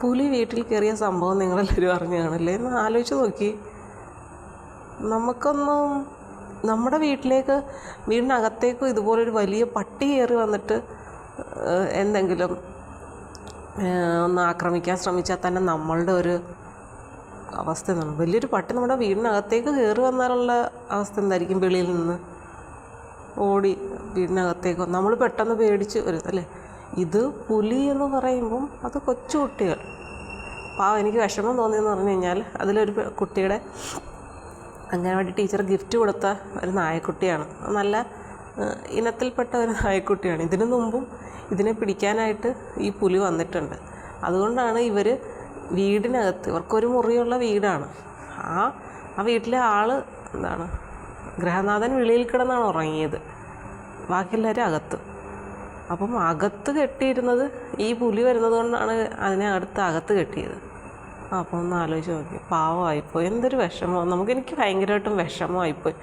പുലി വീട്ടിൽ കയറിയ സംഭവം നിങ്ങളെല്ലാവരും അറിഞ്ഞു കാണില്ലേ എന്ന് ആലോചിച്ച് നോക്കി. നമുക്കൊന്നും നമ്മുടെ വീട്ടിലേക്ക് വീടിനകത്തേക്കും ഇതുപോലൊരു വലിയ പട്ടി കയറി വന്നിട്ട് എന്തെങ്കിലും ഒന്ന് ആക്രമിക്കാൻ ശ്രമിച്ചാൽ തന്നെ നമ്മളുടെ ഒരു അവസ്ഥ എന്താണ്? വലിയൊരു പട്ടി നമ്മുടെ വീടിനകത്തേക്ക് കയറി വന്നാലുള്ള അവസ്ഥ എന്തായിരിക്കും? വെളിയിൽ നിന്ന് ഓടി വീടിനകത്തേക്ക്? നമ്മൾ പെട്ടെന്ന് പേടിച്ച് വരും അല്ലേ? ഇത് പുലി എന്ന് പറയുമ്പം അത് കൊച്ചു കുട്ടികൾ. പാവം എനിക്ക് വിഷമം തോന്നിയെന്ന് പറഞ്ഞു കഴിഞ്ഞാൽ അതിലൊരു കുട്ടിയുടെ അംഗനവാടി ടീച്ചർ ഗിഫ്റ്റ് കൊടുത്ത ഒരു നായക്കുട്ടിയാണ്. നല്ല ഇനത്തിൽപ്പെട്ട ഒരു നായക്കുട്ടിയാണ്. ഇതിനു മുമ്പും ഇതിനെ പിടിക്കാനായിട്ട് ഈ പുലി വന്നിട്ടുണ്ട്. അതുകൊണ്ടാണ് ഇവർ വീടിനകത്ത് ഇവർക്കൊരു മുറിയുള്ള വീടാണ്. ആ ആ വീട്ടിലെ ആൾ എന്താണ് ഗൃഹനാഥൻ വെളിയിൽ കിടന്നാണ് ഉറങ്ങിയത്. ബാക്കി എല്ലാവരും അകത്ത്. അപ്പം അകത്ത് കെട്ടിയിരുന്നത് ഈ പുലി വരുന്നത് കൊണ്ടാണ് അതിനെ അടുത്ത് അകത്ത് കെട്ടിയത്. അപ്പോൾ ഒന്ന് ആലോചിച്ച് നോക്കി. പാവമായിപ്പോയി. എന്തൊരു വിഷമം. നമുക്ക് എനിക്ക് ഭയങ്കരമായിട്ടും വിഷമമായിപ്പോയി.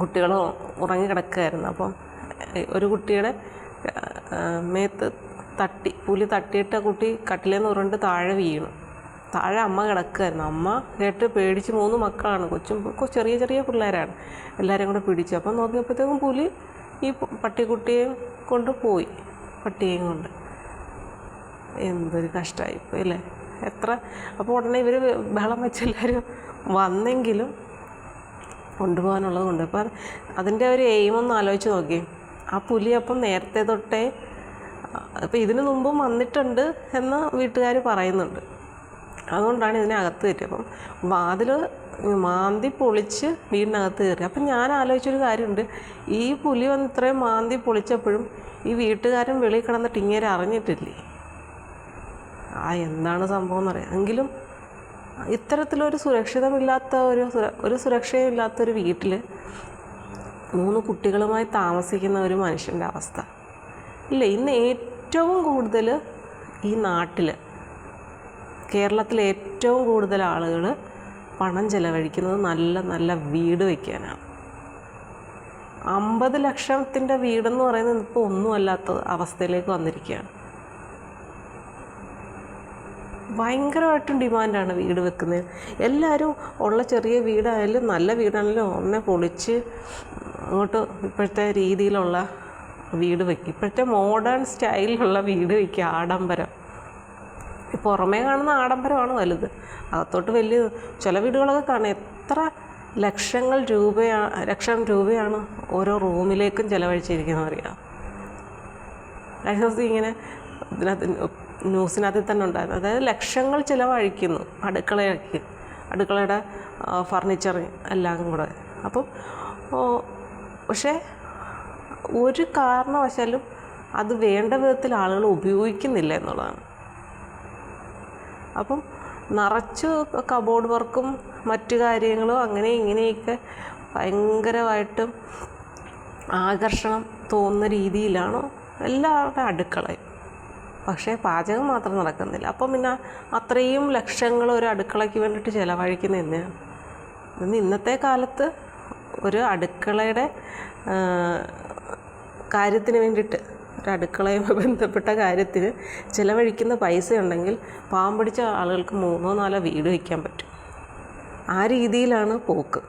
കുട്ടികൾ ഉറങ്ങി കിടക്കുകയായിരുന്നു അപ്പം ഒരു കുട്ടിയുടെ മേത്ത് തട്ടി പുലി തട്ടിയിട്ട കുട്ടി കട്ടിലേന്ന് ഉരുണ്ട് താഴെ വീണു. താഴെ അമ്മ കിടക്കുകയായിരുന്നു അമ്മ കേട്ട് പേടിച്ച് മൂന്ന് മക്കളാണ്. കൊച്ചും ചെറിയ ചെറിയ പിള്ളേരാണ്. എല്ലാവരും കൂടെ പിടിച്ചു. അപ്പം നോക്കിയപ്പോഴത്തേക്കും പുലി ഈ പട്ടിക്കുട്ടിയെയും കൊണ്ട് പോയി പട്ടിയെയും കൊണ്ട്. എന്തൊരു കഷ്ടമായിപ്പോയി അല്ലേ? എത്ര? അപ്പോൾ ഉടനെ ഇവർ ബഹളം വെച്ച് എല്ലാവരും വന്നെങ്കിലും കൊണ്ടുപോകാനുള്ളത് കൊണ്ട്. അപ്പോൾ അതിന്റെ ഒരു എയിം ഒന്ന് ആലോചിച്ച് നോക്കി ആ പുലി അപ്പം നേരത്തെ തൊട്ടേ അപ്പോൾ ഇതിനു മുമ്പും വന്നിട്ടുണ്ട് എന്ന് വീട്ടുകാർ പറയുന്നുണ്ട്. അതുകൊണ്ടാണ് ഇതിനെ അകത്ത് കയറ്റി അപ്പം വാതിൽ മാന്തി പൊളിച്ച് വീടിനകത്ത് കയറി അപ്പം ഞാൻ ആലോചിച്ചൊരു കാര്യമുണ്ട്. ഈ പുലി വന്ന് ഇത്രയും മാന്തി പൊളിച്ചപ്പോഴും ഈ വീട്ടുകാരൻ വെളിയിൽ കിടന്നിട്ട് ഇങ്ങനെ അറിഞ്ഞിട്ടില്ലേ? ആ എന്താണ് സംഭവം എന്നറിയാം. എങ്കിലും ഇത്തരത്തിലൊരു സുരക്ഷിതമില്ലാത്ത ഒരു ഒരു സുരക്ഷയും ഇല്ലാത്തൊരു വീട്ടിൽ മൂന്ന് കുട്ടികളുമായി താമസിക്കുന്ന ഒരു മനുഷ്യന്റെ അവസ്ഥ. ഇല്ല ഇന്ന് ഏറ്റവും കൂടുതൽ ഈ നാട്ടിൽ കേരളത്തിലെ ഏറ്റവും കൂടുതൽ ആളുകൾ പണം ചെലവഴിക്കുന്നത് നല്ല നല്ല വീട് വയ്ക്കാനാണ് അമ്പത് ലക്ഷത്തിന്റെ വീടെന്ന് പറയുന്നത് ഇപ്പോൾ ഒന്നുമല്ലാത്ത അവസ്ഥയിലേക്ക് വന്നിരിക്കുകയാണ്. ഭയങ്കരമായിട്ടും ഡിമാൻഡാണ് വീട് വെക്കുന്നത്. എല്ലാവരും ഉള്ള ചെറിയ വീടായാലും നല്ല വീടാണെങ്കിലും ഒന്നെ പൊളിച്ച് അങ്ങോട്ട് ഇപ്പോഴത്തെ രീതിയിലുള്ള വീട് വയ്ക്കും ഇപ്പോഴത്തെ മോഡേൺ സ്റ്റൈലിലുള്ള വീട് വയ്ക്കുക ആഡംബരം. ഈ പുറമേ കാണുന്ന ആഡംബരമാണ് വലുത്. അകത്തോട്ട് വലിയ ചില വീടുകളൊക്കെ കാണും. എത്ര ലക്ഷങ്ങൾ രൂപയാണ് ലക്ഷം രൂപയാണ് ഓരോ റൂമിലേക്കും ചിലവഴിച്ചിരിക്കുന്നത് അറിയാം ദിവസം ഇങ്ങനെ ഇതിനകത്ത് ന്യൂസിനകത്തിൽ തന്നെ ഉണ്ടായിരുന്നു. അതായത് ലക്ഷങ്ങൾ ചിലവഴിക്കുന്നു അടുക്കളയ്ക്ക്. അടുക്കളയുടെ ഫർണിച്ചർ എല്ലാം കൂടെ. അപ്പം പക്ഷേ ഒരു കാരണവശാലും അത് വേണ്ട വിധത്തിൽ ആളുകൾ ഉപയോഗിക്കുന്നില്ല എന്നുള്ളതാണ്. അപ്പം നിറച്ച് കബോർഡ് വർക്കും മറ്റു കാര്യങ്ങളും അങ്ങനെ ഇങ്ങനെയൊക്കെ ഭയങ്കരമായിട്ടും ആകർഷണം തോന്നുന്ന രീതിയിലാണ് എല്ലാവരുടെ അടുക്കളയും പക്ഷേ പാചകം മാത്രം നടക്കുന്നില്ല. അപ്പം പിന്നെ അത്രയും ലക്ഷങ്ങൾ ഒരു അടുക്കളയ്ക്ക് വേണ്ടിയിട്ട് ചിലവഴിക്കുന്ന തന്നെയാണ് ഇന്ന് ഇന്നത്തെ കാലത്ത് ഒരു അടുക്കളയുടെ കാര്യത്തിന് വേണ്ടിയിട്ട് ഒരു അടുക്കളയുമായി ബന്ധപ്പെട്ട കാര്യത്തിൽ ചിലവഴിക്കുന്ന പൈസ ഉണ്ടെങ്കിൽ പാവം പിടിച്ച ആളുകൾക്ക് മൂന്നോ നാലോ വീട് വയ്ക്കാൻ പറ്റും. ആ രീതിയിലാണ് പോക്ക്.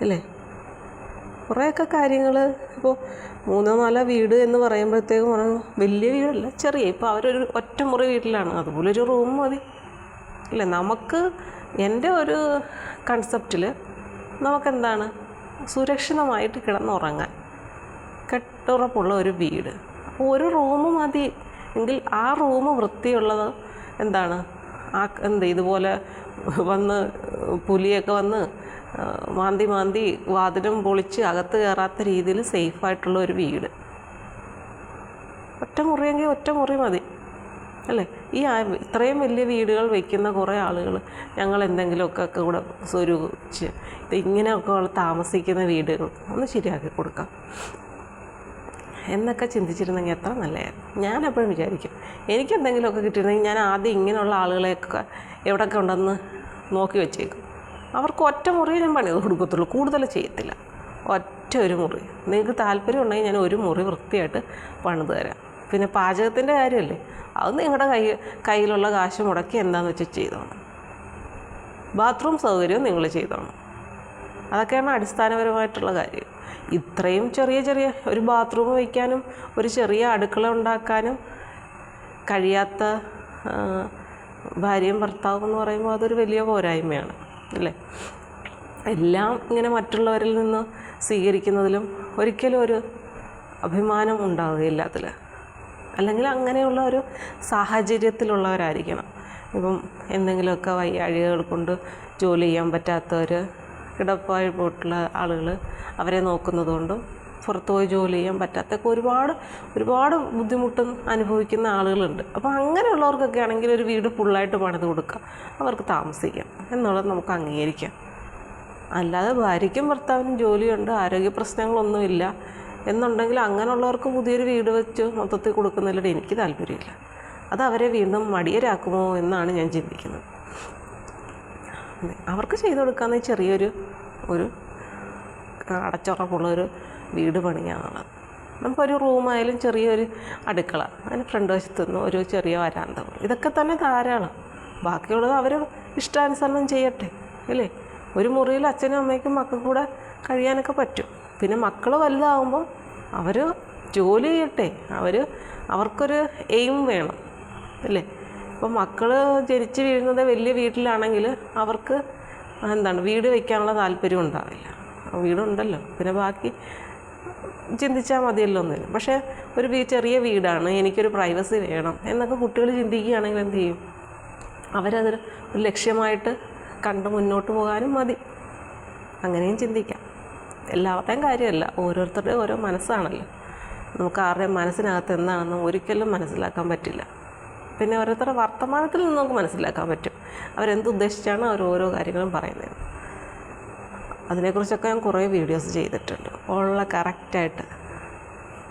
അല്ലേ? കുറേയൊക്കെ കാര്യങ്ങൾ ഇപ്പോൾ മൂന്നോ നാലോ വീട് എന്ന് പറയുമ്പോഴത്തേക്കും പറഞ്ഞു വലിയ വീടല്ല ചെറിയ. ഇപ്പോൾ അവരൊരു ഒറ്റമുറി വീട്ടിലാണ്. അതുപോലെ ഒരു റൂം മതി. അല്ലേ? നമുക്ക് എന്റെ ഒരു കൺസെപ്റ്റിൽ നമുക്കെന്താണ്? സുരക്ഷിതമായിട്ട് കിടന്നുറങ്ങാൻ. കെട്ടുറപ്പുള്ള ഒരു വീട്. അപ്പോൾ ഒരു റൂം മതി. എങ്കിൽ ആ റൂം വൃത്തിയുള്ളത് എന്താണ്? ആ എന്ത് ഇതുപോലെ വന്ന് പുലിയൊക്കെ വന്ന് മാന്തി മാന്തി വാതിലും പൊളിച്ച് അകത്ത് കയറാത്ത രീതിയിൽ സേഫായിട്ടുള്ള ഒരു വീട്. ഒറ്റ മുറിയെങ്കിൽ ഒറ്റ മുറി മതി. അല്ലേ? ഈ ഇത്രയും വലിയ വീടുകൾ വയ്ക്കുന്ന കുറേ ആളുകൾ ഞങ്ങൾ എന്തെങ്കിലുമൊക്കെ കൂടെ സ്വരൂപിച്ച് ഇങ്ങനെയൊക്കെ ഉള്ള താമസിക്കുന്ന വീടുകൾ ഒന്ന് ശരിയാക്കി കൊടുക്കാം. എന്നൊക്കെ ചിന്തിച്ചിരുന്നെങ്കിൽ എത്ര നല്ലതായിരുന്നു ഞാനെപ്പോഴും വിചാരിക്കും എനിക്ക് എന്തെങ്കിലുമൊക്കെ കിട്ടിയിരുന്നെങ്കിൽ ഞാൻ ആദ്യം ഇങ്ങനെയുള്ള ആളുകളെയൊക്കെ എവിടെയൊക്കെ ഉണ്ടെന്ന് നോക്കി വെച്ചേക്കും. അവർക്ക് ഒറ്റ മുറിയെ ഞാൻ പണിത് കൊടുക്കത്തുള്ളൂ കൂടുതൽ ചെയ്യത്തില്ല. ഒറ്റ ഒരു മുറി. നിങ്ങൾക്ക് താല്പര്യം ഉണ്ടെങ്കിൽ ഞാൻ ഒരു മുറി വൃത്തിയായിട്ട് പണിത് തരാം. പിന്നെ പാചകത്തിന്റെ കാര്യമല്ലേ? അത് നിങ്ങളുടെ കൈ കയ്യിലുള്ള കാശ് മുടക്കി എന്താണെന്ന് വെച്ചാൽ ചെയ്തോണം. ബാത്റൂം സൗകര്യവും നിങ്ങൾ ചെയ്തോണം. അതൊക്കെയാണ് അടിസ്ഥാനപരമായിട്ടുള്ള കാര്യം. ഇത്രയും ചെറിയ ചെറിയ ഒരു ബാത്റൂം വയ്ക്കാനും ഒരു ചെറിയ അടുക്കള ഉണ്ടാക്കാനും കഴിയാത്ത ഭാര്യയും ഭർത്താവും എന്ന് പറയുമ്പോൾ അതൊരു വലിയ പോരായ്മയാണ് അല്ലേ? എല്ലാം ഇങ്ങനെ മറ്റുള്ളവരിൽ നിന്ന് സ്വീകരിക്കുന്നതിലും ഒരിക്കലും ഒരു അഭിമാനം ഉണ്ടാവുകയില്ല അതിൽ അല്ലെങ്കിൽ അങ്ങനെയുള്ള ഒരു സാഹചര്യത്തിലുള്ളവരായിരിക്കണം. ഇപ്പം എന്തെങ്കിലുമൊക്കെ വയ്യാഴികൾ കൊണ്ട് ജോലി ചെയ്യാൻ പറ്റാത്തവർ കിടപ്പായി പോയിട്ടുള്ള ആളുകൾ അവരെ നോക്കുന്നത് കൊണ്ടും പുറത്ത് പോയി ജോലി ചെയ്യാൻ പറ്റാത്തൊക്കെ ഒരുപാട് ഒരുപാട് ബുദ്ധിമുട്ടും അനുഭവിക്കുന്ന ആളുകളുണ്ട്. അപ്പോൾ അങ്ങനെയുള്ളവർക്കൊക്കെ ആണെങ്കിൽ ഒരു വീട് ഫുള്ളായിട്ട് പണിത് കൊടുക്കുക. അവർക്ക് താമസിക്കാം. എന്നുള്ളത് നമുക്ക് അംഗീകരിക്കാം. അല്ലാതെ ഭാര്യയ്ക്കും ഭർത്താവിനും ജോലിയുണ്ട് ആരോഗ്യ പ്രശ്നങ്ങളൊന്നുമില്ല. എന്നുണ്ടെങ്കിൽ അങ്ങനെയുള്ളവർക്ക് പുതിയൊരു വീട് വെച്ച് മൊത്തത്തിൽ കൊടുക്കുന്നതിലൂടെ എനിക്ക് താല്പര്യമില്ല. അത് അവരെ വീണ്ടും മടിയരാക്കുമോ എന്നാണ് ഞാൻ ചിന്തിക്കുന്നത്. അവർക്ക് ചെയ്തു കൊടുക്കാമെന്ന് ചെറിയൊരു ഒരു അടച്ചുറപ്പുള്ളൊരു വീട് പണിയാണുള്ളത് നമുക്കൊരു റൂമായാലും ചെറിയൊരു അടുക്കള അതിന് ഫ്രണ്ട് വശത്ത് നിന്ന് ഒരു ചെറിയ വരാന്ത ഇതൊക്കെ തന്നെ ധാരാളം. ബാക്കിയുള്ളത് അവർ ഇഷ്ടാനുസരണം ചെയ്യട്ടെ അല്ലേ? ഒരു മുറിയിൽ അച്ഛനും അമ്മയ്ക്കും മക്കൾക്കും കൂടെ കഴിയാനൊക്കെ പറ്റും. പിന്നെ മക്കൾ വലുതാകുമ്പോൾ അവർ ജോലി ചെയ്യട്ടെ. അവർ അവർക്കൊരു എയിം വേണം അല്ലേ? ഇപ്പോൾ മക്കൾ ജനിച്ച് വീഴുന്നത് വലിയ വീട്ടിലാണെങ്കിൽ അവർക്ക് എന്താണ് വീട് വയ്ക്കാനുള്ള താല്പര്യം ഉണ്ടാവില്ല. വീടുണ്ടല്ലോ. പിന്നെ ബാക്കി ചിന്തിച്ചാൽ മതിയല്ലോ ഒന്നും പക്ഷേ ഒരു ചെറിയ വീടാണ് എനിക്കൊരു പ്രൈവസി വേണം എന്നൊക്കെ കുട്ടികൾ ചിന്തിക്കുകയാണെങ്കിൽ എന്ത് ചെയ്യും? അവരതൊരു ഒരു ലക്ഷ്യമായിട്ട് കണ്ട് മുന്നോട്ട് പോകാനും മതി. അങ്ങനെയും ചിന്തിക്കാം. എല്ലാവരുടെയും കാര്യമല്ല ഓരോരുത്തരുടെയും ഓരോ മനസ്സാണല്ലോ. നമുക്ക് ആരുടെയും മനസ്സിനകത്ത് എന്താണെന്ന് ഒരിക്കലും മനസ്സിലാക്കാൻ പറ്റില്ല. പിന്നെ ഓരോരുത്തരുടെ വർത്തമാനത്തിൽ നിന്ന് നമുക്ക് മനസ്സിലാക്കാൻ പറ്റും. അവരെന്ത് ഉദ്ദേശിച്ചാണ് അവർ ഓരോ കാര്യങ്ങളും പറയുന്നത്. അതിനെക്കുറിച്ചൊക്കെ ഞാൻ കുറേ വീഡിയോസ് ചെയ്തിട്ടുണ്ട്. ഉള്ള കറക്റ്റായിട്ട്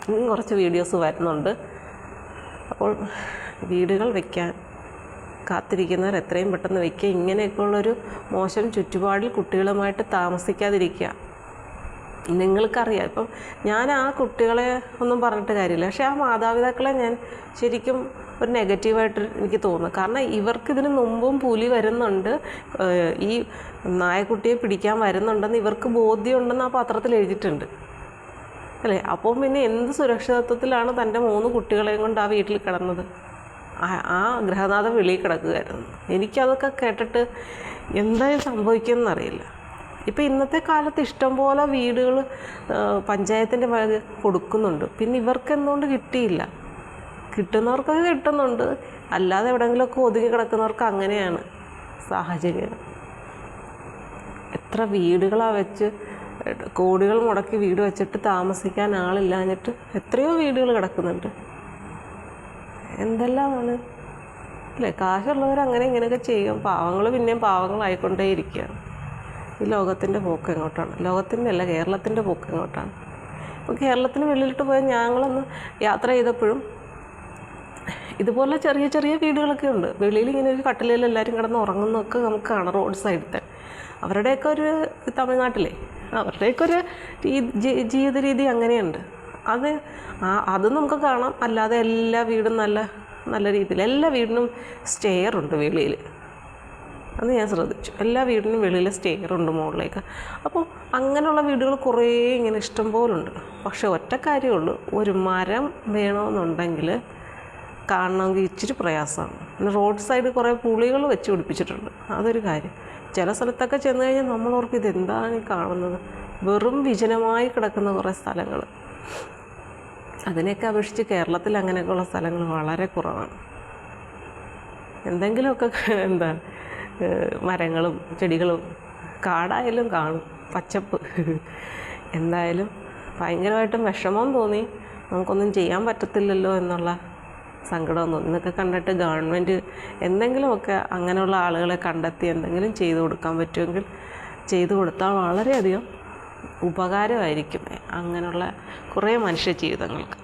ഇനിയും കുറച്ച് വീഡിയോസ് വരുന്നുണ്ട്. അപ്പോൾ വീടുകൾ വയ്ക്കാൻ കാത്തിരിക്കുന്നവർ എത്രയും പെട്ടെന്ന് വയ്ക്കുക ഇങ്ങനെയൊക്കെയുള്ളൊരു മോശം ചുറ്റുപാടിൽ കുട്ടികളുമായിട്ട് താമസിക്കാതിരിക്കുക. നിങ്ങൾക്കറിയാം. ഇപ്പം ഞാൻ ആ കുട്ടികളെ ഒന്നും പറഞ്ഞിട്ട് കാര്യമില്ല. പക്ഷേ ആ മാതാപിതാക്കളെ ഞാൻ ശരിക്കും ഒരു നെഗറ്റീവായിട്ട് എനിക്ക് തോന്നുന്നു. കാരണം ഇവർക്ക് ഇതിന് മുമ്പും പുലി വരുന്നുണ്ട്. ഈ നായക്കുട്ടിയെ പിടിക്കാൻ വരുന്നുണ്ടെന്ന് ഇവർക്ക് ബോധ്യമുണ്ടെന്ന് ആ പത്രത്തിൽ എഴുതിയിട്ടുണ്ട്. അല്ലേ? അപ്പം പിന്നെ എന്ത് സുരക്ഷിതത്വത്തിലാണ് തന്റെ മൂന്ന് കുട്ടികളെയും കൊണ്ട് ആ വീട്ടിൽ കിടന്നത്? ആ- ഗൃഹനാഥൻ വെളിയിൽ കിടക്കുകയായിരുന്നു. എനിക്കതൊക്കെ കേട്ടിട്ട് എന്തായാലും സംഭവിക്കുമെന്നറിയില്ല. ഇപ്പം ഇന്നത്തെ കാലത്ത് ഇഷ്ടംപോലെ വീടുകൾ പഞ്ചായത്തിന്റെ വക കൊടുക്കുന്നുണ്ട്. പിന്നെ ഇവർക്ക് എന്തുകൊണ്ട് കിട്ടിയില്ല? കിട്ടുന്നവർക്കൊക്കെ കിട്ടുന്നുണ്ട്. അല്ലാതെ എവിടെയെങ്കിലുമൊക്കെ ഒതുങ്ങി കിടക്കുന്നവർക്ക് അങ്ങനെയാണ് സാഹചര്യം. എത്ര വീടുകളാണ് വെച്ച് കോടികൾ മുടക്കി വീട് വെച്ചിട്ട് താമസിക്കാൻ ആളില്ലാഞ്ഞിട്ട് എത്രയോ വീടുകൾ കിടക്കുന്നുണ്ട്. എന്തെല്ലാമാണ്? അല്ലേ? കാശുള്ളവർ അങ്ങനെ ഇങ്ങനെയൊക്കെ ചെയ്യും. പാവങ്ങൾ പിന്നെയും പാവങ്ങളായിക്കൊണ്ടേ ഇരിക്കുകയാണ് ഈ ലോകത്തിന്റെ പോക്ക് എങ്ങോട്ടാണ് ലോകത്തിന്റെ അല്ല കേരളത്തിന്റെ പോക്ക് എങ്ങോട്ടാണ് അപ്പോൾ കേരളത്തിന് വെളിയിലിട്ട് പോയ ഞങ്ങളൊന്ന് യാത്ര ചെയ്തപ്പോഴും ഇതുപോലെ ചെറിയ ചെറിയ വീടുകളൊക്കെ ഉണ്ട്. വെളിയിൽ ഇങ്ങനെ ഒരു കട്ടിലിൽ എല്ലാവരും കിടന്ന് ഉറങ്ങുന്നതൊക്കെ നമുക്ക് കാണാം റോഡ് സൈഡിലത്തെ. അവരുടെയൊക്കെ ഒരു തമിഴ്നാട്ടിലെ. അവരുടെയൊക്കെ ഒരു ജീവിത രീതി അങ്ങനെയുണ്ട്. അത് അത് നമുക്ക് കാണാം. അല്ലാതെ എല്ലാ വീടും നല്ല നല്ല രീതിയിൽ എല്ലാ വീടിനും സ്റ്റെയറുണ്ട് വെളിയിൽ. അത് ഞാൻ ശ്രദ്ധിച്ചു. എല്ലാ വീടിനും വെളിയിൽ സ്റ്റെയർ ഉണ്ട് മുകളിലേക്ക്. അപ്പോൾ അങ്ങനെയുള്ള വീടുകൾ കുറേ ഇങ്ങനെ ഇഷ്ടം പോലുണ്ട്. പക്ഷേ ഒറ്റ കാര്യമുള്ളൂ ഒരു മരം വേണമെന്നുണ്ടെങ്കിൽ കാണണമെങ്കിൽ ഇച്ചിരി പ്രയാസമാണ്. പിന്നെ റോഡ് സൈഡ് കുറേ പുളികൾ വെച്ച് പിടിപ്പിച്ചിട്ടുണ്ട്. അതൊരു കാര്യം. ചില സ്ഥലത്തൊക്കെ ചെന്ന് കഴിഞ്ഞാൽ നമ്മൾ ഓർക്കും ഇതെന്താണ് കാണുന്നത്? വെറും വിജനമായി കിടക്കുന്ന കുറേ സ്ഥലങ്ങൾ. അതിനെയൊക്കെ അപേക്ഷിച്ച് കേരളത്തിൽ അങ്ങനെയൊക്കെയുള്ള സ്ഥലങ്ങൾ വളരെ കുറവാണ്. എന്തെങ്കിലുമൊക്കെ എന്താ മരങ്ങളും ചെടികളും കാടായാലും കാണും. പച്ചപ്പ്. എന്തായാലും ഭയങ്കരമായിട്ടും വിഷമം തോന്നി. നമുക്കൊന്നും ചെയ്യാൻ പറ്റത്തില്ലല്ലോ എന്നുള്ള സങ്കടം തോന്നി ഇതൊക്കെ കണ്ടിട്ട് ഗവൺമെന്റ് എന്തെങ്കിലുമൊക്കെ അങ്ങനെയുള്ള ആളുകളെ കണ്ടെത്തി എന്തെങ്കിലും ചെയ്തു കൊടുക്കാൻ പറ്റുമെങ്കിൽ ചെയ്തു കൊടുത്താൽ വളരെയധികം ഉപകാരമായിരിക്കും. അങ്ങനെയുള്ള കുറേ മനുഷ്യ ജീവിതങ്ങൾക്ക്.